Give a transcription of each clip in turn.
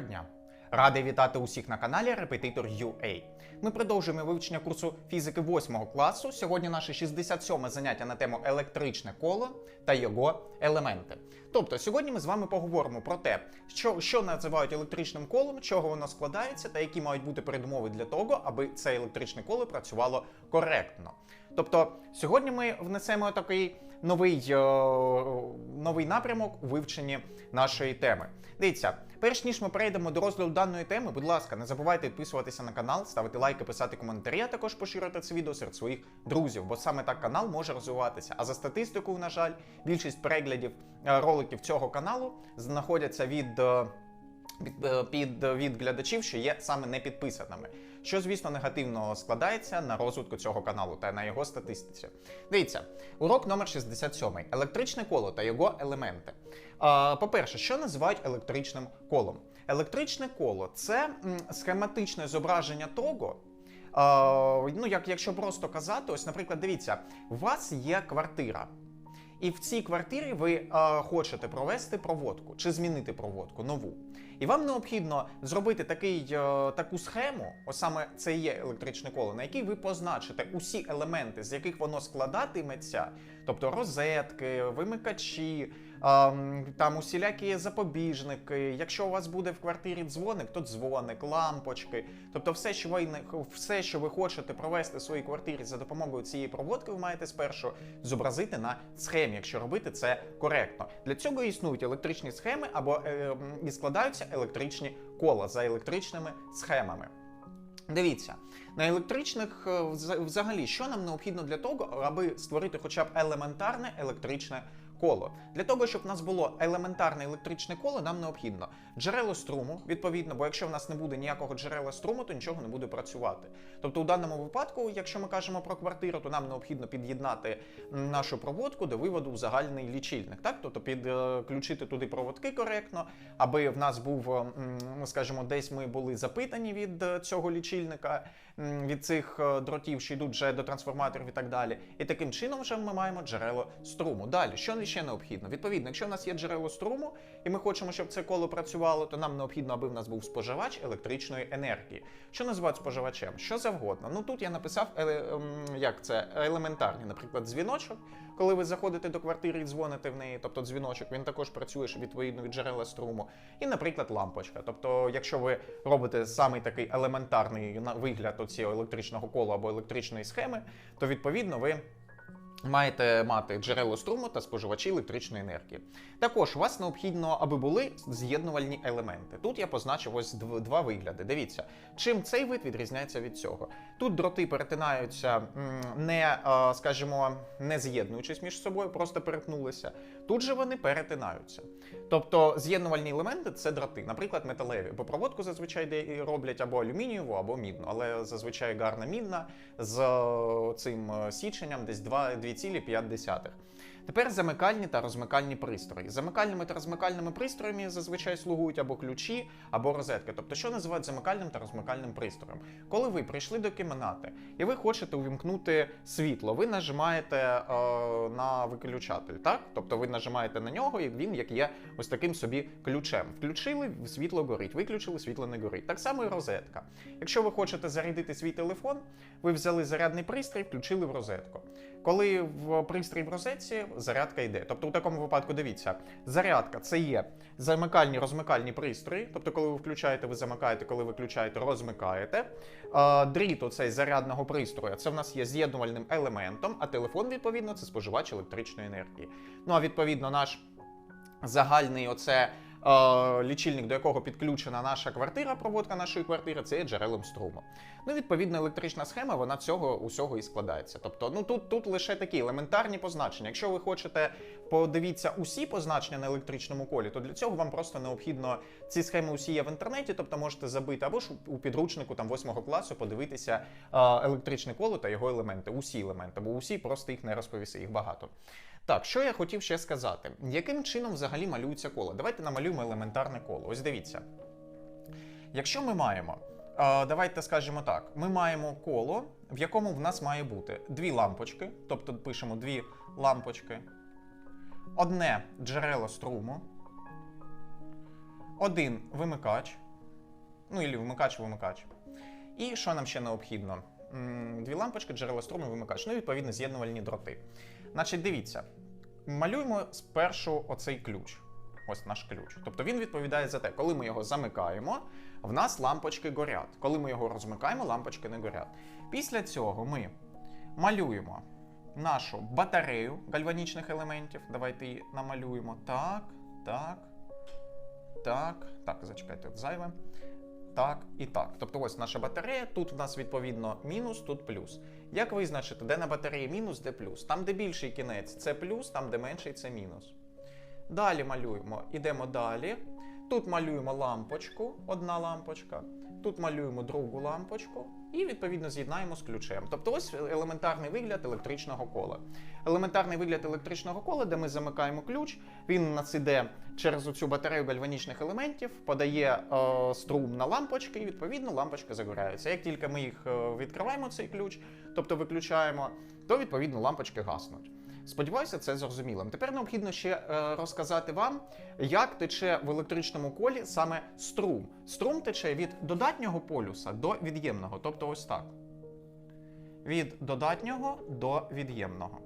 Доброго дня! Радий вітати усіх на каналі Репетитор UA. Ми продовжуємо вивчення курсу фізики 8 класу. Сьогодні наше 67 заняття на тему електричне коло та його елементи. Тобто, сьогодні ми з вами поговоримо про те, що, що називають електричним колом, чого воно складається, та які мають бути передумови для того, аби це електричне коло працювало коректно. Тобто, сьогодні ми внесемо такий новий, е, новий напрямок у вивченні нашої теми. Дивіться, перш ніж ми перейдемо до розгляду даної теми, будь ласка, не забувайте підписуватися на канал, ставити лайки, писати коментарі, а також поширювати це відео серед своїх друзів, бо саме так канал може розвиватися. А за статистикою, на жаль, більшість переглядів е, роликів цього каналу знаходяться від. е, під, під від глядачів, що є саме не підписаними, що, звісно, негативно складається на розвитку цього каналу та на його статистиці. Дивіться, урок номер 67. Електричне коло та його елементи. По-перше, що називають електричним колом? Електричне коло це схематичне зображення того. Ну, як якщо просто казати, ось, наприклад, дивіться, у вас є квартира. І в цій квартирі ви е, хочете провести проводку чи змінити проводку нову. І вам необхідно зробити такий, е, таку схему, ось саме це є електричне коло, на якій ви позначите усі елементи, з яких воно складатиметься, тобто розетки, вимикачі, там усілякі запобіжники. Якщо у вас буде в квартирі дзвоник, то дзвоник, лампочки. Тобто, все, що ви не- все, що ви хочете провести в своїй квартирі за допомогою цієї проводки, ви маєте спершу зобразити на схемі, якщо робити це коректно. Для цього існують електричні схеми або е, і складаються електричні кола за електричними схемами. Дивіться, на електричних е, взагалі, що нам необхідно для того, аби створити хоча б елементарне електричне коло. Для того, щоб в нас було елементарне електричне коло, нам необхідно джерело струму, відповідно, бо якщо в нас не буде ніякого джерела струму, то нічого не буде працювати. Тобто, у даному випадку, якщо ми кажемо про квартиру, то нам необхідно під'єднати нашу проводку до виводу в загальний лічильник. Так, тобто підключити туди проводки коректно, аби в нас був, ну, скажімо, десь ми були запитані від е, цього лічильника, від цих е, дротів, що йдуть вже до трансформаторів і так далі. І таким чином вже ми маємо джерело струму. Далі, що ще необхідно? Відповідно, якщо в нас є джерело струму, і ми хочемо, щоб це коло працювало, то нам необхідно, аби в нас був споживач електричної енергії. Що називають споживачем? Що завгодно. Ну тут я написав еле- ем, як це елементарний, наприклад, дзвіночок. Коли ви заходите до квартири і дзвоните в неї, тобто дзвіночок, він також працює відповідно від джерела струму. І, наприклад, лампочка. Тобто, якщо ви робите самий такий елементарний вигляд цього електричного кола або електричної схеми, то відповідно ви. Маєте мати джерело струму та споживачі електричної енергії. Також у вас необхідно, аби були з'єднувальні елементи. Тут я позначив ось дв- два вигляди. Дивіться, чим цей вид відрізняється від цього. Тут дроти перетинаються не, е, скажімо, не з'єднуючись між собою, просто перетнулися. Тут же вони перетинаються. Тобто з'єднувальні елементи це драти, наприклад, металеві, бо проводку зазвичай роблять або алюмінієву, або мідну, але зазвичай гарна мідна з е, цим е, січенням десь 2,5. Тепер замикальні та розмикальні пристрої. Замикальними та розмикальними пристроями зазвичай слугують або ключі, або розетки. Тобто, що називають замикальним та розмикальним пристроєм? Коли ви прийшли до кімнати і ви хочете увімкнути світло, ви нажимаєте е, на виключатель, так? Тобто ви нажимаєте на нього, і він як є ось таким собі ключем. Включили, світло горить, виключили, світло не горить. Так само і розетка. Якщо ви хочете зарядити свій телефон, ви взяли зарядний пристрій, включили в розетку. Коли в пристрій в розетці, зарядка йде. Тобто, у такому випадку дивіться, зарядка це є замикальні розмикальні пристрої. Тобто, коли ви включаєте, ви замикаєте, коли виключаєте, розмикаєте. Дріт оцей зарядного пристрою, це в нас є з'єднувальним елементом, а телефон, відповідно, це споживач електричної енергії. Ну а відповідно, наш загальний оце. Е, Лічильник, до якого підключена наша квартира, проводка нашої квартири, це є джерелом струму. Ну, відповідно, електрична схема, вона цього усього і складається. Тобто, ну тут, тут лише такі елементарні позначення. Якщо ви хочете подивіться усі позначення на електричному колі, то для цього вам просто необхідно ці схеми усі є в інтернеті, тобто можете забити або ж у підручнику там 8 класу подивитися е, електричне коло та його елементи, усі елементи, бо усі просто їх не розповіси, їх багато. Так, що я хотів ще сказати? Яким чином взагалі малюється коло? Давайте намалюємо елементарне коло. Ось дивіться. Якщо ми маємо, давайте скажемо так: ми маємо коло, в якому в нас має бути дві лампочки, тобто пишемо дві лампочки, одне джерело струму, один вимикач, Ну, і вмикач, вимикач. І що нам ще необхідно? Дві лампочки, джерело струму, вимикач. Ну, відповідно, з'єднувальні дроти. Значить, дивіться, малюємо спершу оцей ключ. Ось наш ключ. Тобто він відповідає за те, коли ми його замикаємо, в нас лампочки горять. Коли ми його розмикаємо, лампочки не горять. Після цього ми малюємо нашу батарею гальванічних елементів. Давайте її намалюємо. Так, так, так, так, зачекайте, зайве. Так і так. Тобто ось наша батарея. Тут в нас відповідно мінус, тут плюс. Як визначити, де на батареї мінус, де плюс? Там, де більший кінець, це плюс, там, де менший, це мінус. Далі малюємо, ідемо далі. Тут малюємо лампочку, одна лампочка. Тут малюємо другу лампочку і відповідно з'єднаємо з ключем. Тобто ось елементарний вигляд електричного кола. Елементарний вигляд електричного кола, де ми замикаємо ключ, він нас іде через цю батарею гальванічних елементів, подає е, струм на лампочки, і відповідно лампочки загоряються. Як тільки ми їх е, відкриваємо, цей ключ, тобто виключаємо, то відповідно лампочки гаснуть. Сподіваюся, це зрозуміло. Тепер необхідно ще е, розказати вам, як тече в електричному колі саме струм. Струм тече від додатнього полюса до від'ємного, тобто ось так. Від додатнього до від'ємного.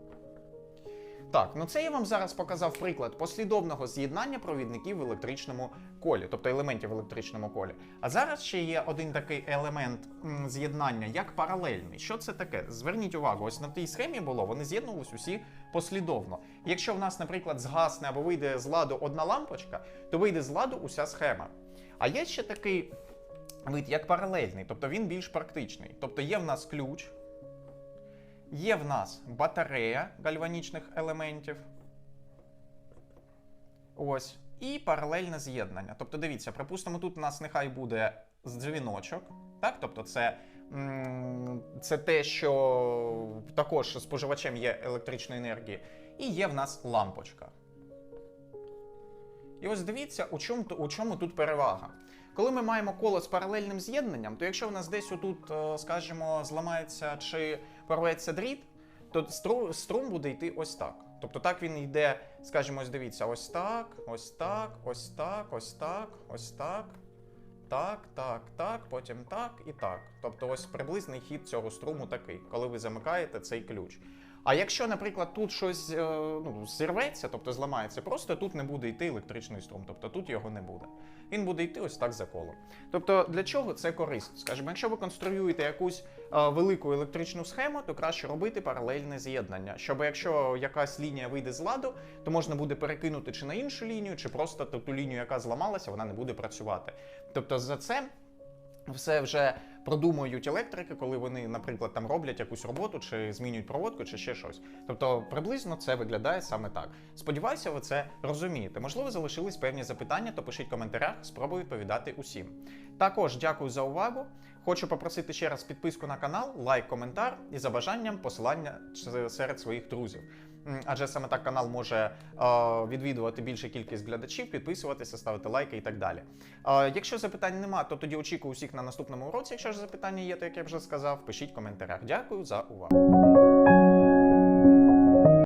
Так, ну це я вам зараз показав приклад послідовного з'єднання провідників в електричному колі, тобто елементів в електричному колі. А зараз ще є один такий елемент з'єднання, як паралельний. Що це таке? Зверніть увагу, ось на тій схемі було, вони з'єднувались усі послідовно. Якщо в нас, наприклад, згасне або вийде з ладу одна лампочка, то вийде з ладу уся схема. А є ще такий вид, як паралельний, тобто він більш практичний. Тобто є в нас ключ. Є в нас батарея гальванічних елементів. Ось. І паралельне з'єднання. Тобто, дивіться, припустимо, тут у нас нехай буде дзвіночок. Так? Тобто, це, це те, що також споживачем є електричної енергії. І є в нас лампочка. І ось дивіться, у чому, у чому тут перевага. Коли ми маємо коло з паралельним з'єднанням, то якщо в нас десь отут, е, скажімо, зламається чи порветься дріт, то струм буде йти ось так. Тобто так він йде, скажімо, ось дивіться, ось так, ось так, ось так, ось так, ось так. Так, так, так, потім так і так. Тобто ось приблизний хід цього струму такий, коли ви замикаєте цей ключ. А якщо, наприклад, тут щось е, ну, зірветься, тобто зламається, просто тут не буде йти електричний струм, тобто тут його не буде. Він буде йти ось так за колом. Тобто для чого це корисно? Скажімо, якщо ви конструюєте якусь е, велику електричну схему, то краще робити паралельне з'єднання, щоб якщо якась лінія вийде з ладу, то можна буде перекинути чи на іншу лінію, чи просто ту, ту лінію, яка зламалася, вона не буде працювати. Тобто за це все вже продумують електрики, коли вони, наприклад, там роблять якусь роботу, чи змінюють проводку, чи ще щось. Тобто, приблизно це виглядає саме так. Сподіваюся, ви це розумієте. Можливо, залишились певні запитання, то пишіть в коментарях, спробую відповідати усім. Також дякую за увагу. Хочу попросити ще раз підписку на канал, лайк, коментар і за бажанням посилання серед своїх друзів. Адже саме так канал може е, відвідувати більше кількість глядачів, підписуватися, ставити лайки і так далі. Е, якщо запитань нема, то тоді очікую усіх на наступному уроці. Якщо ж запитання є, то як я вже сказав, пишіть в коментарях. Дякую за увагу.